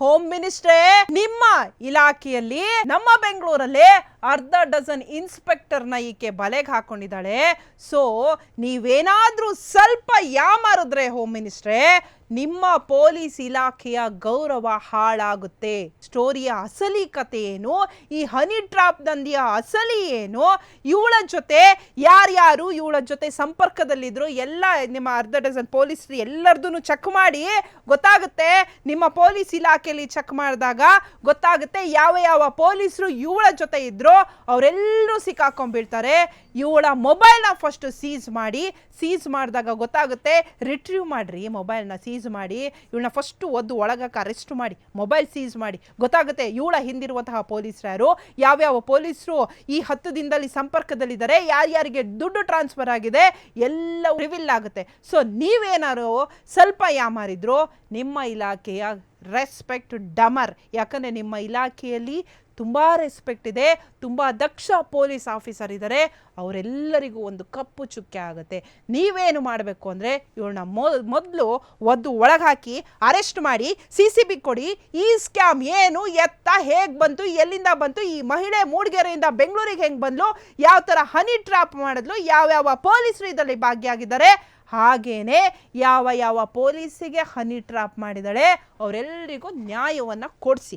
Home ಮಿನಿಸ್ಟ್ರೇ ನಿಮ್ಮ ಇಲಾಖೆಯಲ್ಲಿ ನಮ್ಮ ಬೆಂಗಳೂರಲ್ಲಿ ಅರ್ಧ ಡಜನ್ ಇನ್ಸ್ಪೆಕ್ಟರ್ನ ಈಕೆ ಬಲೆಗೆ ಹಾಕೊಂಡಿದ್ದಾಳೆ. ಸೊ ನೀವೇನಾದರೂ ಸ್ವಲ್ಪ ಯಾಮಾರಿದ್ರೆ ಹೋಮ್ ಮಿನಿಸ್ಟ್ರೇ ನಿಮ್ಮ ಪೊಲೀಸ್ ಇಲಾಖೆಯ ಗೌರವ ಹಾಳಾಗುತ್ತೆ. ಸ್ಟೋರಿಯ ಅಸಲಿ ಕತೆ ಏನು? ಈ ಹನಿ ಟ್ರಾಪ್ ದಂಧಿಯ ಅಸಲಿ ಏನು? ಇವಳ ಜೊತೆ ಯಾರ್ಯಾರು, ಇವಳ ಜೊತೆ ಸಂಪರ್ಕದಲ್ಲಿದ್ರು, ಎಲ್ಲ ನಿಮ್ಮ ಅರ್ಧ ಡಜನ್ ಪೊಲೀಸರು ಎಲ್ಲರದೂ ಚೆಕ್ ಮಾಡಿ, ಗೊತ್ತಾಗುತ್ತೆ? ನಿಮ್ಮ ಪೊಲೀಸ್ ಇಲಾಖೆಯಲ್ಲಿ ಚೆಕ್ ಮಾಡಿದಾಗ ಗೊತ್ತಾಗುತ್ತೆ, ಯಾವ ಯಾವ ಪೊಲೀಸರು ಇವಳ ಜೊತೆ ಇದ್ರು ಅವರೆಲ್ಲರೂ ಸಿಕ್ಕಾಕೊಂಡ್ಬಿಡ್ತಾರೆ. ಇವಳ ಮೊಬೈಲ್ನ ಫಸ್ಟ್ ಸೀಸ್ ಮಾಡಿ ಸೀಸ್ ಮಾಡಿದಾಗ ಗೊತ್ತಾಗುತ್ತೆ ರಿಟ್ರೀವ್ ಮಾಡಿರಿ ಮೊಬೈಲ್ನ ಸೀಸ್ ಮಾಡಿ, ಇವಳನ್ನ ಫಸ್ಟ್ ಒದ್ದು ಒಳಗಕ್ಕೆ ಅರೆಸ್ಟ್ ಮಾಡಿ, ಮೊಬೈಲ್ ಸೀಸ್ ಮಾಡಿ. ಗೊತ್ತಾಗುತ್ತೆ ಇವಳ ಹಿಂದಿರುವಂತಹ ಪೊಲೀಸರು ಯಾರು, ಯಾವ್ಯಾವ ಪೊಲೀಸರು ಈ ಹತ್ತು ದಿನದಲ್ಲಿ ಸಂಪರ್ಕದಲ್ಲಿದ್ದಾರೆ, ಯಾರ್ಯಾರಿಗೆ ದುಡ್ಡು ಟ್ರಾನ್ಸ್ಫರ್ ಆಗಿದೆ ಎಲ್ಲ ರಿವಿಲ್ ಆಗುತ್ತೆ. ಸೊ ನೀವೇನಾರು ಸ್ವಲ್ಪ ಯಾಮಾರಿದ್ರು ನಿಮ್ಮ ಇಲಾಖೆಯ ರೆಸ್ಪೆಕ್ಟ್ ಡಮರ್. ಯಾಕಂದರೆ ನಿಮ್ಮ ಇಲಾಖೆಯಲ್ಲಿ ತುಂಬ ರೆಸ್ಪೆಕ್ಟ್ ಇದೆ, ತುಂಬ ದಕ್ಷ ಪೊಲೀಸ್ ಆಫೀಸರ್ ಇದ್ದಾರೆ ಅವರೆಲ್ಲರಿಗೂ ಒಂದು ಕಪ್ಪು ಚುಕ್ಕೆ ಆಗುತ್ತೆ. ನೀವೇನು ಮಾಡಬೇಕು ಅಂದರೆ ಇವ್ರನ್ನ ಮೊದಲು ಒದ್ದು ಒಳಗೆ ಹಾಕಿ ಅರೆಸ್ಟ್ ಮಾಡಿ, ಸಿ ಸಿ ಬಿ ಕೊಡಿ, ಈ ಸ್ಕ್ಯಾಮ್ ಏನು, ಎತ್ತ, ಹೇಗೆ ಬಂತು, ಎಲ್ಲಿಂದ ಬಂತು, ಈ ಮಹಿಳೆ ಮೂಡಿಗೆರೆಯಿಂದ ಬೆಂಗಳೂರಿಗೆ ಹೆಂಗೆ ಬಂದ್ಲು ಯಾವ ಥರ ಹನಿ ಟ್ರಾಪ್ ಮಾಡಿದ್ಲು, ಯಾವ್ಯಾವ ಪೊಲೀಸರು ಇದರಲ್ಲಿ ಭಾಗಿಯಾಗಿದ್ದಾರೆ ಹಾಗೇನೆ ಯಾವ ಯಾವ ಪೊಲೀಸಿಗೆ ಹನಿ ಟ್ರಾಪ್ ಮಾಡಿದಾಳೆ ಅವರೆಲ್ಲರಿಗೂ ನ್ಯಾಯವನ್ನು ಕೊಡಿಸಿ.